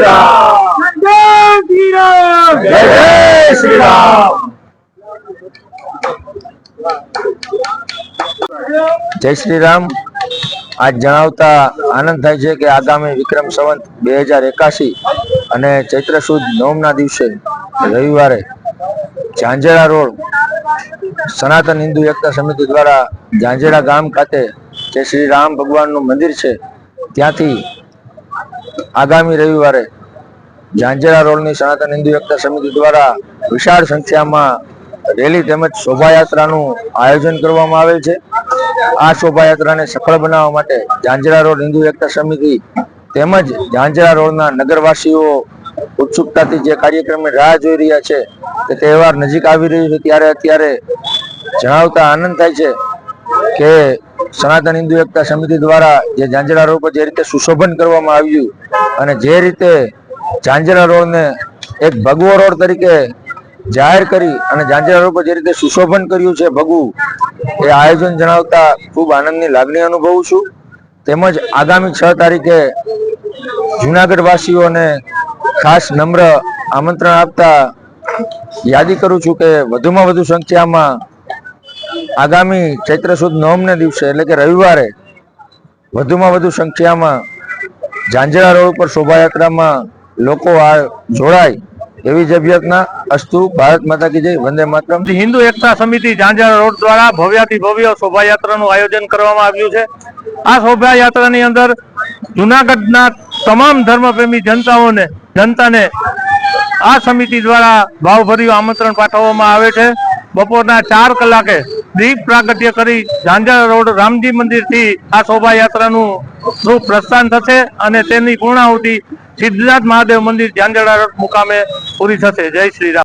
રામ જય શ્રી રામ. જય જય શ્રી જય શ્રી આજ જણાવતા આનંદ થાય છે કે આગામી વિક્રમ સંવંત બે હજાર એકાશી અને ચૈત્ર સુદ નવમના દિવસે રવિવારે ઝાંઝેડા રોડ સનાતન હિન્દુ એકતા સમિતિ દ્વારા ઝાંઝેડા ગામ ખાતે જે શ્રી રામ ભગવાનનું મંદિર છે, ત્યાંથી આગામી રવિવારે ઝાંઝેરા રોડની સનાતન હિન્દુ એકતા સમિતિ દ્વારા વિશાળ સંખ્યામાં રેલી તેમજ શોભાયાત્રાનું આયોજન કરવામાં આવેલ છે. આ શોભાયાત્રાને સફળ બનાવવા માટે ઝાંઝરા રોડ હિન્દુ એકતા સમિતિ તેમજ ઝાંઝરા રોડના નગરવાસીઓ ઉત્સુકતાથી જે કાર્યક્રમની રાહ જોઈ રહ્યા છે તે તહેવાર નજીક આવી રહ્યો છે, ત્યારે અત્યારે જણાવતા આનંદ થાય છે કે સનાતન હિન્દુ એકતા સમિતિ દ્વારા જે ઝાંઝરા રોડ પર જે રીતે સુશોભન કરવામાં આવ્યું અને જે રીતે ઝાંઝરા રોડને એક ભગવો રોડ તરીકે જાહેર કરી અને ઝાંઝરા રોડ પર જે રીતે સુશોભન કર્યું છે ભગવું એ આયોજન જણાવતા ખૂબ આનંદની લાગણી અનુભવું છું. તેમજ આગામી છ તારીખે જુનાગઢ વાસીઓને ખાસ નમ્ર આમંત્રણ આપતા યાદી કરું છું કે વધુમાં વધુ સંખ્યામાં આગામી ચૈત્ર સુદ નવમને દિવસે, એટલે કે રવિવારે, વધુમાં વધુ સંખ્યામાં ઝાંઝરા રોડ ઉપર શોભાયાત્રામાં લોકો આ જોડાય એવી જ અભ્યર્થના. અસ્તુ, ભારત માતા કી જય, વંદે માતરમ. હિન્દુ એકતા સમિતિ ઝાંઝરા રોડ દ્વારા ભવ્યાથી ભવ્ય શોભાયાત્રાનું આયોજન કરવામાં આવ્યું છે. આ શોભાયાત્રાની અંદર જુનાગઢના તમામ ધર્મપ્રેમી જનતાઓને, જનતાને આ સમિતિ દ્વારા ભાવભર્યું આમંત્રણ પાઠવવામાં આવે છે. બપોરના ચાર કલાકે દીપ પ્રાગટ્ય કરી ઝાંઝર રોડ રામજી મંદિરથી આ શોભાયાત્રાનું શુભ પ્રસ્થાન થશે અને તેની પૂર્ણાહુતિ સિદ્ધનાથ મહાદેવ મંદિર ઝાંઝરા રોડ મુકામે પૂરી થશે. જય શ્રી રામ.